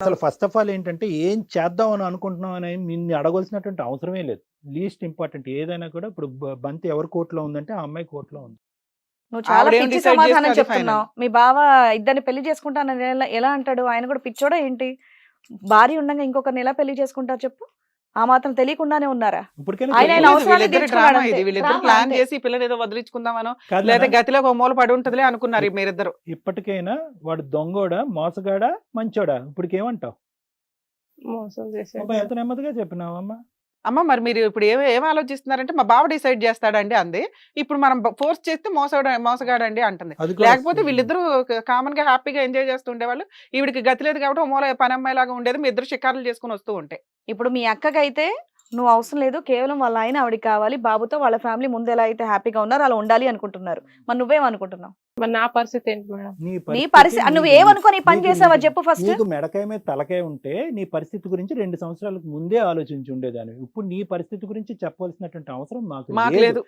అసలు first of all ఏంటంటే ఏం చేద్దాం అని అనుకుంటున్నాం అని నిన్ను అడగవలసినటువంటి అవసరమే లేదు. Least important. ఏదైనా కూడా ఇప్పుడు బంతి ఎవరి కోర్టులో ఉందంటే ఆ అమ్మాయి కోర్టులో ఉంది. నువ్వు చాలా పిచ్చి సమాధానం చెప్తున్నావు. మీ బావ ఇద్దరిని పెళ్ళి చేసుకుంటానని ఎలా ఎలా అంటాడు? ఆయన కూడా పిచ్చోడా ఏంటి? భార్య ఉండగా ఇంకొకరిని ఎలా పెళ్ళి చేసుకుంటారు చెప్పు. ఆ మాత్రం తెలియకుండానే ఉన్నారా? వీళ్ళిద్దరు ప్లాన్. చేసి ఈ పిల్లని ఏదో వదిలించుకుందామనో కాదు లేదా గతిలో ఒక మూల పడి ఉంటదిలే అనుకున్నారు మీరిద్దరు. ఇప్పటికైనా వాడు దొంగోడా మోసగాడా మంచోడా? ఏమంటావు మోసం చేసే ఎంత నెమ్మదిగా చెప్పినావమ్మా అమ్మ. మరి మీరు ఇప్పుడు ఏం ఏం ఆలోచిస్తున్నారంటే మా బావ డిసైడ్ చేస్తాడండి అంది. ఇప్పుడు మనం ఫోర్స్ చేస్తే మోసగాడు మోసగాడండి అంటుంది. లేకపోతే వీళ్ళిద్దరూ కామన్గా హ్యాపీగా ఎంజాయ్ చేస్తూ ఉండేవాళ్ళు. ఈవిడికి గతి లేదు కాబట్టి మూల పని అమ్మాయి లాగా ఉండేది. మీ ఇద్దరు షికారులు చేసుకుని వస్తూ ఉంటాయి ఇప్పుడు మీ అక్కకైతే నువ్వు అవసరం లేదు కేవలం వాళ్ళ ఆయన ఆవిడకి కావాలి బాబుతో వాళ్ళ ఫ్యామిలీ ముందు ఎలా అయితే హ్యాపీగా ఉన్నారో అలా ఉండాలి అనుకుంటున్నారు. మరి నువ్వేమనుకుంటున్నావు? మరి నా పరిస్థితి ఏంటి మేడం? నీ పరిస్థితి నువ్వు ఏమనుకొని పని చేసావా చెప్పు ఫస్ట్ నీకు మెడకాయ మీద తలకాయ ఉంటే నీ పరిస్థితి గురించి రెండు సంవత్సరాలకు ముందే ఆలోచించి ఉండేదాన్ని. ఇప్పుడు నీ పరిస్థితి గురించి చెప్పవలసినటువంటి అవసరం మాకు మాకు లేదు.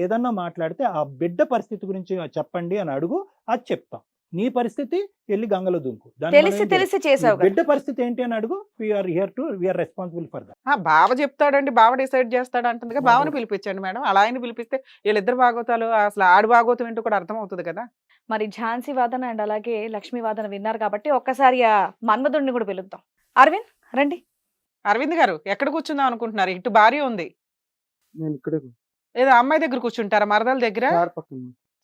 ఏదన్నా మాట్లాడితే ఆ బిడ్డ పరిస్థితి గురించి చెప్పండి అని అడుగు అది చెప్తాం. నీ పరిస్థితి వెళ్ళి గంగలో దుంకు. తెలిసి తెలిసి? చేసావు కదా. బిడ్డ పరిస్థితి ఏంటి అని అడుగు. We are here to we are responsible for that ఆ, బావ చెప్తాడండి బావ డిసైడ్ చేస్తాడు అంటుంది బావని పిలిపించండి మేడం. అలా ఆయన పిలిపిస్తే వీళ్ళిద్దరు బాగోతాలు అసలు ఆడు బాగోతం ఏంటో కూడా అర్థం అవుతుంది కదా. మరి ఝాన్సీ వాదన అండ్ అలాగే లక్ష్మీ వాదన విన్నారు కాబట్టి ఒక్కసారి ఆ మన్మధుడిని కూడా పిలుద్దాం. అరవింద్ రండి. అరవింద్ గారు ఎక్కడ కూర్చుందాం అనుకుంటున్నారు? ఇటు భార్య ఉంది. నేను ఇక్కడే ఏదో అమ్మాయి దగ్గర కూర్చుంటారా? మరదల దగ్గర?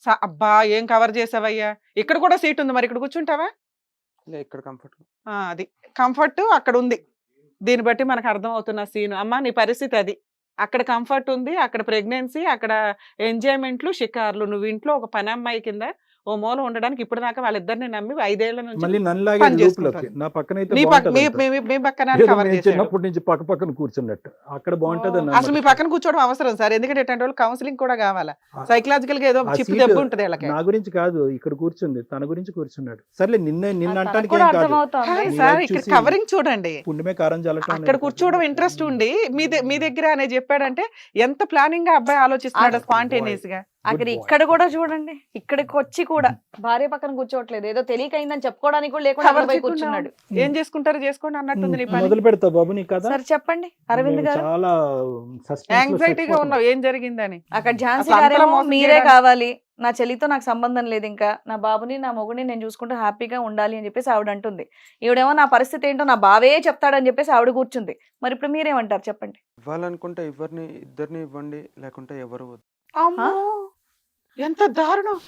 అబ్బా! ఏం కవర్ చేసావయ్యా? ఇక్కడ కూడా సీట్ ఉంది మరి ఇక్కడ కూర్చుంటావా? ఇక్కడ కంఫర్ట్. అది. కంఫర్ట్ అక్కడ ఉంది దీన్ని బట్టి మనకు అర్థం అవుతున్న సీన్. అమ్మా నీ పరిస్థితి అది. అక్కడ కంఫర్ట్ ఉంది అక్కడ ప్రెగ్నెన్సీ అక్కడ ఎంజాయ్మెంట్లు షికార్లు. నువ్వు ఇంట్లో ఒక పని అమ్మాయి కింద ఓ మూల ఉండడానికి ఇప్పుడు దాకా వాళ్ళిద్దరిని నమ్మి ఐదేళ్ళ నుంచి చిన్నప్పటి నుంచి పక్క పక్కన కూర్చున్నట్టు. అక్కడ బాగుంటది అసలు మీ పక్కన కూర్చోవడం అవసరం సార్. ఎందుకంటే ఇట్లాంటి వాళ్ళు కౌన్సిలింగ్ కూడా కావాలా? సైకలాజికల్గా ఏదో చిప్పు దెబ్బ ఉంటది నా గురించి కాదు ఇక్కడ కూర్చుంది. తన గురించి కూర్చున్నాడు. సర్లే నిన్న నిన్న అంటానికి సార్ కవరింగ్ చూడండి. పుండమే కారం చల్లటం అక్కడ కూర్చోవడం. ఇంట్రెస్ట్ ఉండి మీ దగ్గర అనే చెప్పాడంటే ఎంత ప్లానింగ్గా అబ్బాయి ఆలోచిస్తున్నాడు స్పాంటేనియస్గా? అక్కడ. ఇక్కడ కూడా చూడండి. ఇక్కడికి వచ్చి కూడా భార్య పక్కన కూర్చోవట్లేదు. ఏదో తెలియకైందని చెప్పుకోవడానికి కూడా లేకుండా కూర్చున్నాడు. ఏం చేసుకుంటారో? చేసుకోండి అన్నట్టుంది మొదలు పెడతావు బాబు నీ కదా సరే చెప్పండి. అరవింద్ గారు. చాలా యాంగ్జైటీగా. ఉన్నావు. ఏం జరిగిందని? అక్కడ ఝాన్సీ మోసం మీరే కావాలి. నా చెల్లితో నాకు సంబంధం లేదు ఇంకా. నా బాబుని నా మొగుడిని నేను చూసుకుంటూ హ్యాపీగా ఉండాలి అని చెప్పేసి ఆవిడ అంటుంది. ఈవిడేమో నా పరిస్థితి ఏంటో నా బావే చెప్తాడని చెప్పేసి ఆవిడ కూర్చుంది. మరి ఇప్పుడు మీరేమంటారు? చెప్పండి. ఇవ్వాలనుకుంటే ఇద్దరిని ఇవ్వండి. లేకుంటే ఎవరు ఎంత దారుణం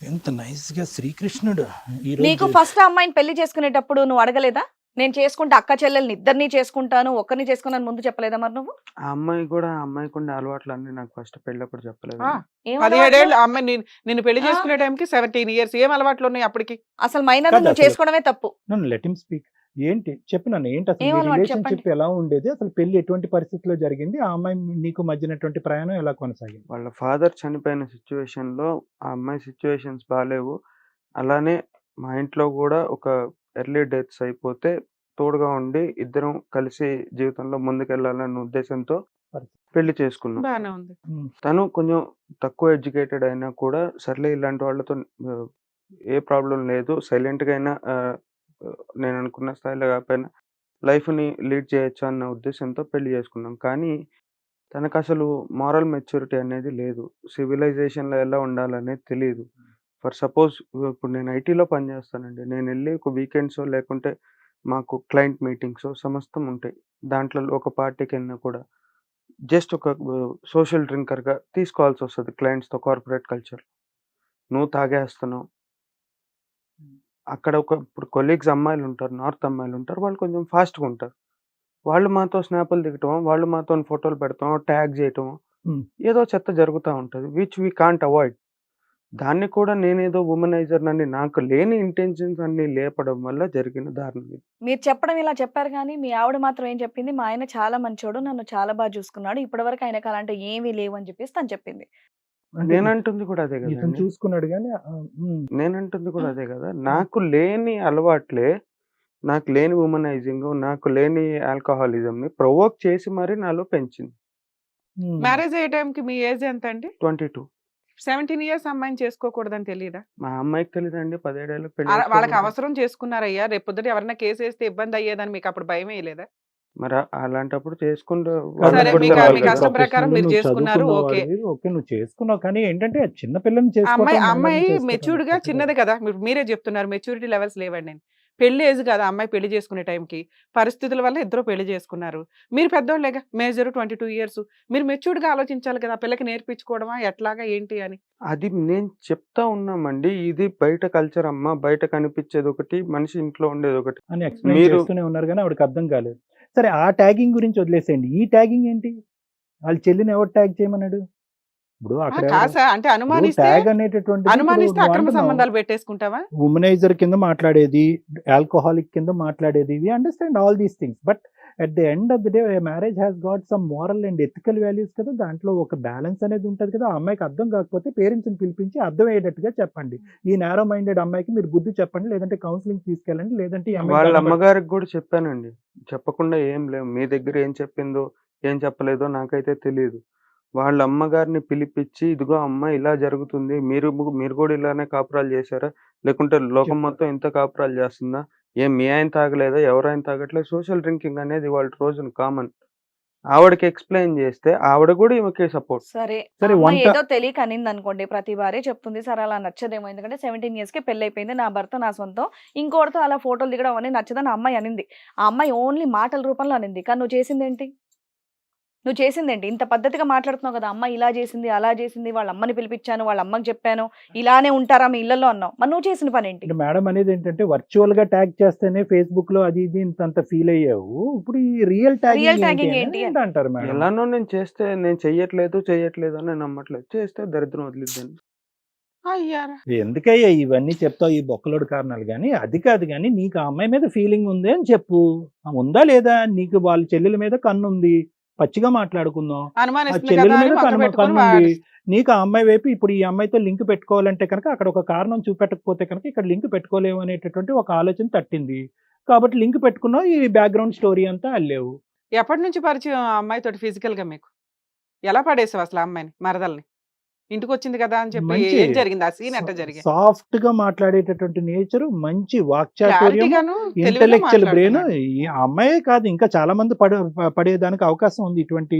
ఎంత నైస్గా శ్రీకృష్ణుడు ఈ నీకు ఫస్ట్ అమ్మాయిని పెళ్ళి చేసుకునేటప్పుడు నువ్వు అడగలేదా నేను చేసుకుంటే అక్క చెల్లెల్ని ఇద్దరిని చేసుకుంటాను ఒక్కరిని చేసుకున్నాను ముందు చెప్పలేదా మరి నువ్వు ఆ అమ్మాయి కూడా ఆ అమ్మాయికి ఉండే అలవాట్లు అన్ని నాకు ఫస్ట్ పెళ్ళప్పుడు చెప్పలేదు ఆ, ఏం పదిహేడేళ్ళు అలవాట్లు? అమ్మాయి నిన్ను- నిన్ను పెళ్ళి ఆ. చేసుకునే టైంకి సెవెంటీన్ ఇయర్స్ ఏం అలవాట్లు ఉన్నాయి అప్పటికి అసలు మైనర్ కాదు నువ్వు అసలు. చేసుకోవడమే తప్పు నన్ను లెట్ హిమ్ స్పీక్ ఏంటి? చెప్పు నన్ను ఏంటి అసలు? రిలేషన్షిప్. ఎలా ఉండేది? అసలు పెళ్ళి ఎటువంటి పరిస్థితిలో జరిగింది? ఆ అమ్మాయి నీకు మధ్యనటువంటి ప్రయాణం ఎలా కొనసాగింది? వాళ్ళ ఫాదర్ చనిపోయిన సిచ్యువేషన్లో ఆ అమ్మాయి సిచ్యువేషన్స్ బాగాలేవు అలానే మా ఇంట్లో కూడా ఒక ఎర్లీ డెత్స్ అయిపోతే తోడుగా ఉండి ఇద్దరం కలిసి జీవితంలో ముందుకెళ్ళాలన్న ఉద్దేశంతో పెళ్ళి చేసుకున్నాం. తను కొంచెం తక్కువ ఎడ్యుకేటెడ్ అయినా కూడా సర్లే ఇలాంటి వాళ్ళతో ఏ ప్రాబ్లం లేదు. సైలెంట్గా అయినా నేను అనుకున్న స్థాయిలో కాకపోయినా లైఫ్ని లీడ్ చేయొచ్చు అన్న ఉద్దేశంతో పెళ్ళి చేసుకున్నాం. కానీ తనకు అసలు మారల్ మెచ్యూరిటీ అనేది లేదు. సివిలైజేషన్లో ఎలా ఉండాలనేది తెలియదు ఫర్ సపోజ్ ఇప్పుడు నేను ఐటీలో పనిచేస్తానండి. నేను వెళ్ళి ఒక వీకెండ్స్ లేకుంటే మాకు క్లయింట్ మీటింగ్స్ సమస్తం ఉంటాయి. దాంట్లో ఒక పార్టీకి వెళ్ళినా కూడా జస్ట్ ఒక సోషల్ డ్రింకర్గా తీసుకోవాల్సి వస్తుంది క్లయింట్స్తో కార్పొరేట్ కల్చర్. నువ్వు తాగేస్తున్నావు. అక్కడ ఒక ఇప్పుడు కొలీగ్స్ అమ్మాయిలు ఉంటారు నార్త్ అమ్మాయిలు ఉంటారు వాళ్ళు కొంచెం ఫాస్ట్గా ఉంటారు వాళ్ళు మాతో స్నాపులు దిగటం వాళ్ళు మాతో ఫోటోలు పెడతాం ట్యాగ్ చేయటం. ఏదో చెత్త జరుగుతూ ఉంటుంది విచ్ వీ కాంట్ అవాయిడ్ దాన్ని కూడా నేనేదో ఉమెనైజర్ అని నాకు లేని ఇంటెన్షన్స్ అన్ని లేపడం వల్ల జరిగిన దారుణం. మీరు చెప్పడం ఇలా చెప్పారు కానీ మీ ఆవిడ మాత్రం ఏం చెప్పింది మా ఆయన చాలా మంచోడు నన్ను చాలా బాగా చూసుకున్నాడు ఇప్పటివరకు ఆయనకు అలాంటి ఏమీ లేవు అని చెప్పేసి తను చెప్పింది నేనంటుంది కూడా అదే ఇతను కదా చూసుకున్నాడు కానీ నేనంటుంది కూడా. అదే కదా. నాకు లేని అలవాట్లే నాకు లేని ఉమనైజింగ్ నాకు లేని ఆల్కహాలిజం ని ప్రొవోక్ చేసి మరి నాలో పెంచింది. మ్యారేజ్ అయ్యే టైంకి మీ ఏజ్ ఎంత అండి ట్వంటీ టూ. సెవెంటీన్ ఇయర్స్ అమ్మాయిని చేసుకోకూడదని తెలియదా మా అమ్మాయికి తెలియదండి పదిహేడేళ్ళకి పెళ్ళి వాళ్ళకి. అవసరం చేసుకున్నారయ్యా. రేపు పొద్దుట ఎవరైనా కేసు వేస్తే ఇబ్బంది అయ్యేదని మీకు అప్పుడు భయం వేయలేదా మరి అలాంటప్పుడు చేసుకుంటూ సరే, మీకు- వాళ్ళు ప్రకారం మీరు చేసుకున్నారు, ఓకే. ఓకే నువ్వు చేసుకున్నావు కానీ ఏంటంటే చిన్న పిల్లని అమ్మాయి మెచ్యూర్డ్గా. చిన్నది కదా. మీరు మీరే చెప్తున్నారు మెచ్యూరిటీ లెవెల్స్ లేవండి నేను పెళ్ళి ఏజ్ కదా అమ్మాయి పెళ్ళి చేసుకునే టైంకి. పరిస్థితుల వల్ల ఇద్దరు పెళ్ళి చేసుకున్నారు. మీరు పెద్దోళ్ళేగా మేజర్ ట్వంటీ టూ ఇయర్స్. మీరు మెచ్యూర్డ్గా ఆలోచించాలి కదా ఆ పిల్లకి నేర్పించుకోవడమా ఎట్లాగా ఏంటి అని? అది నేను చెప్తా ఉన్నామండి. ఇది బయట కల్చర్ అమ్మా. బయట కనిపించేది ఒకటి మనిషి ఇంట్లో ఉండేది ఒకటి. అని ఎక్స్ప్లెయిన్ మీరు- చేస్తూనే ఉన్నారు కానీ ఆవిడకి అర్థం కాలేదు. సరే ఆ ట్యాగింగ్ గురించి వదిలేసేయండి. ఈ ట్యాగింగ్ ఏంటి? వాళ్ళ చెల్లిని ఎవరు ట్యాగ్ చేయమన్నాడు? ఇప్పుడు ఆ, అక్కడ అంటే అనుమానిస్తే ట్యాగ్ అనేటటువంటి అనుమానిస్తే అక్రమ సంబంధాలు పెట్టేసుకుంటావా? ఉమనైజర్ కింద మాట్లాడేది ఆల్కహాలిక్ కింద మాట్లాడేది we understand all these things but at the end of the day marriage has got some moral and ethical values కదా. దాంట్లో ఒక బ్యాలెన్స్ అనేది ఉంటుంది కదా. ఆ అమ్మాయికి అర్థం కాకపోతే పేరెంట్స్ని పిలిపించి అర్థం అయ్యేటట్టుగా చెప్పండి. ఈ నేరో మైండెడ్ అమ్మాయికి మీరు బుద్ధి చెప్పండి లేదంటే కౌన్సిలింగ్ తీసుకెళ్ళండి లేదంటే వాళ్ళ అమ్మగారికి కూడా చెప్పానండి. చెప్పకుండా ఏం లేవు. మీ దగ్గర ఏం చెప్పిందో ఏం చెప్పలేదో నాకైతే తెలియదు. వాళ్ళ అమ్మగారిని పిలిపించి ఇదిగో అమ్మ ఇలా జరుగుతుంది. మీరు మీరు కూడా ఇలానే కాపురాలు చేశారా? లేకుంటే లోకం. మొత్తం ఇంత కాపురాలు చేస్తుందా? ఏం మీ ఆయన తాగలేదా? ఎవరైనా తాగట్లేదు? సోషల్ డ్రింకింగ్ అనేది వాళ్ళ రోజున కామన్. ఆవిడకి ఎక్స్ప్లెయిన్ చేస్తే ఆవిడ కూడా ఈమెకి సపోర్ట్. సరే సరే, ఏదో తెలియక అనింది అనుకోండి ప్రతి భార్య చెప్తుంది సరే అలా నచ్చదేమో. ఎందుకంటే సెవెంటీన్ ఇయర్స్కి పెళ్ళి అయిపోయింది నా భర్త నా సొంతం. ఇంకోటితో అలా ఫోటోలు దిగడం అనేది నచ్చదని అమ్మాయి అనింది. ఆ అమ్మాయి ఓన్లీ మాటల రూపంలో అనింది. కానీ నువ్వు చేసిందేంటి? నువ్వు చేసిందేంటి? ఇంత పద్ధతిగా మాట్లాడుతున్నావు కదా అమ్మ ఇలా చేసింది అలా చేసింది వాళ్ళ అమ్మని పిలిపించాను వాళ్ళ అమ్మకి చెప్పాను ఇలానే ఉంటారా మీ ఇళ్ళలో అన్నావు. మరి నువ్వు చేసిన పని ఏంటి మేడం అనేది ఏంటంటే వర్చువల్గా ట్యాగ్ చేస్తేనే ఫేస్బుక్లో అది ఇది ఇంత అంత ఫీల్ అయ్యావు. ఇప్పుడు ఈ రియల్ ట్యాగింగ్ ఏంటి? అంటారు మేడం. ఎలానో నేను చేస్తే నేను చెయ్యట్లేదు చెయ్యట్లేదు అని నేను నమ్మట్లేదు. చేస్తే దరిద్రం వదిలిద్దండి అయ్యారా? ఎందుకయ్యా ఇవన్నీ చెప్తావు ఈ బొక్కలోడు కారణాలు కానీ అది కాదు కానీ నీకు ఆ అమ్మాయి మీద ఫీలింగ్ ఉంది అని చెప్పు. ఉందా లేదా? నీకు వాళ్ళ చెల్లెల మీద కన్ను ఉంది పచ్చిగా మాట్లాడుకుందాం. చెల్లెల మీద నీకు ఆ అమ్మాయి వైపు ఇప్పుడు ఈ అమ్మాయితో లింక్ పెట్టుకోవాలంటే కనుక అక్కడ ఒక కారణం చూపెట్టకపోతే కనుక ఇక్కడ లింక్ పెట్టుకోలేము అనేటటువంటి ఒక ఆలోచన తట్టింది. కాబట్టి లింక్ పెట్టుకున్నావు ఈ బ్యాక్గ్రౌండ్ స్టోరీ అంతా అల్లేవు. ఎప్పటి నుంచి పరిచయం ఆ అమ్మాయితోటి ఫిజికల్గా మీకు? ఎలా పడేసావు అసలు అమ్మాయిని మరదల్ని? ఇంటికి వచ్చింది కదా అని చెప్పి ఏం జరిగింది? ఆ సీన్ ఎట్ట జరిగింది? సాఫ్ట్గా మాట్లాడేటటువంటి నేచర్ మంచి వాక్చాతుర్యం ఇంటెలెక్చువల్ బ్రెయిన్ ఈ అమ్మాయే కాదు ఇంకా చాలా మంది పడ పడేదానికి అవకాశం ఉంది ఇటువంటి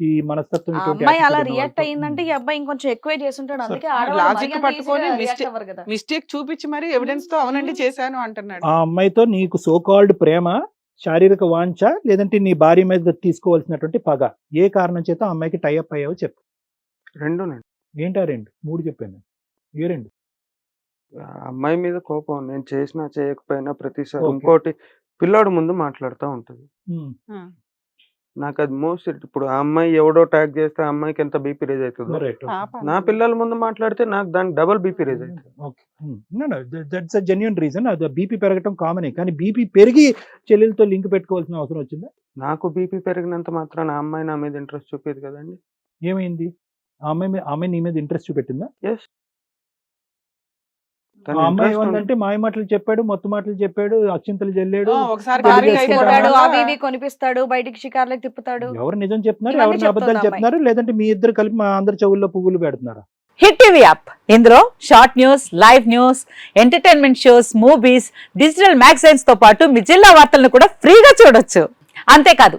ఈ మనస్తత్వం అమ్మాయి అలా రియాక్ట్. అయ్యిందంటే ఈ అబ్బాయి ఇంకొంచెం ఎక్కువే చేస్తుంటాడు. అందుకే లాజిక్ పట్టుకొని మిస్టేక్- చూపించి మరి ఎవిడెన్స్తో అవునండి చేశాను అంటున్నాడు. ఆ అమ్మాయితో నీకు సో కాల్డ్ ప్రేమ శారీరక వాంఛ లేదంటే నీ భార్య మీద తీసుకోవాల్సినటువంటి పగ ఏ కారణం చేత అమ్మాయికి టైఅప్ అయ్యావో చెప్పు. రెండునండి. ఏంటా రెండు? మూడు చెప్పాను ఏ రెండు? అమ్మాయి మీద కోపం. నేను చేసినా చేయకపోయినా ప్రతిసారి Okay. ఇంకోటి పిల్లాడు ముందు మాట్లాడుతూ ఉంటది. ఉమ్, నాకు అది మోస్ట్ ఇప్పుడు ఆ అమ్మాయి ఎవడో ట్యాగ్ చేస్తే ఆ అమ్మాయికి ఎంత బీపీ రేజ్ అవుతుందో. పాప. నా పిల్లల ముందు మాట్లాడితే నాకు దానికి డబుల్ బీపీ రేజ్ అవుతుంది. Okay. That's a genuine reason అది బీపీ పెరగటం కామనే కానీ బీపీ పెరిగి చెల్లెలతో లింక్ పెట్టుకోవాల్సిన అవసరం వచ్చిందా? నాకు బీపీ పెరిగినంత మాత్రాన ఆ అమ్మాయి నా మీద ఇంట్రెస్ట్ చూపేది కదండి. ఏమైంది? ఆ అమ్మాయి మీ- ఆ అమ్మాయి నీ మీద ఇంట్రెస్ట్ చూపెట్టిందా? ఎస్ ఆ అమ్మాయి ఏమందంటే మాయ మాటలు చెప్పాడు మొత్తం మాటలు చెప్పాడు అక్షింతలు జల్లాడు ఆ, ఒకసారి కొనిపిస్తాడు బయటికి షికార్లకు తిప్పుతాడు. ఎవరు నిజం చెప్తున్నారు ఎవరిని అబద్ధాలు చెప్తున్నారు లేదంటే మీ ఇద్దరు కలిపి మా అందరి చెవుల్లో పువ్వులు పెడుతున్నారు? హిట్ టీవీ యాప్ ఇందులో short news live news entertainment shows movies digital మ్యాగజైన్స్తో పాటు మీ జిల్లా వార్తలను కూడా ఫ్రీగా చూడొచ్చు. అంతేకాదు